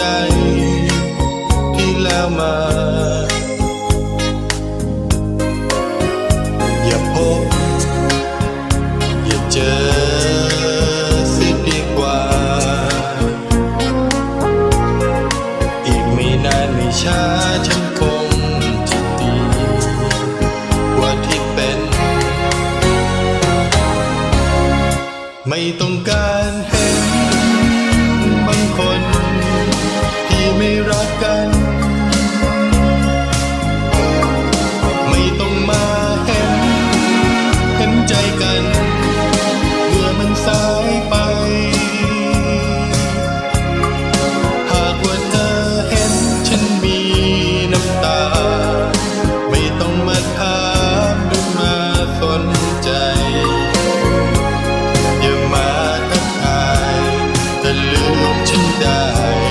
ใจที่แล้วมา อย่าพบ อย่าเจอสิดีกว่า อีกไม่นานไม่ช้าฉันคงจะดีกว่าที่เป็น ไม่ต้องการ to die.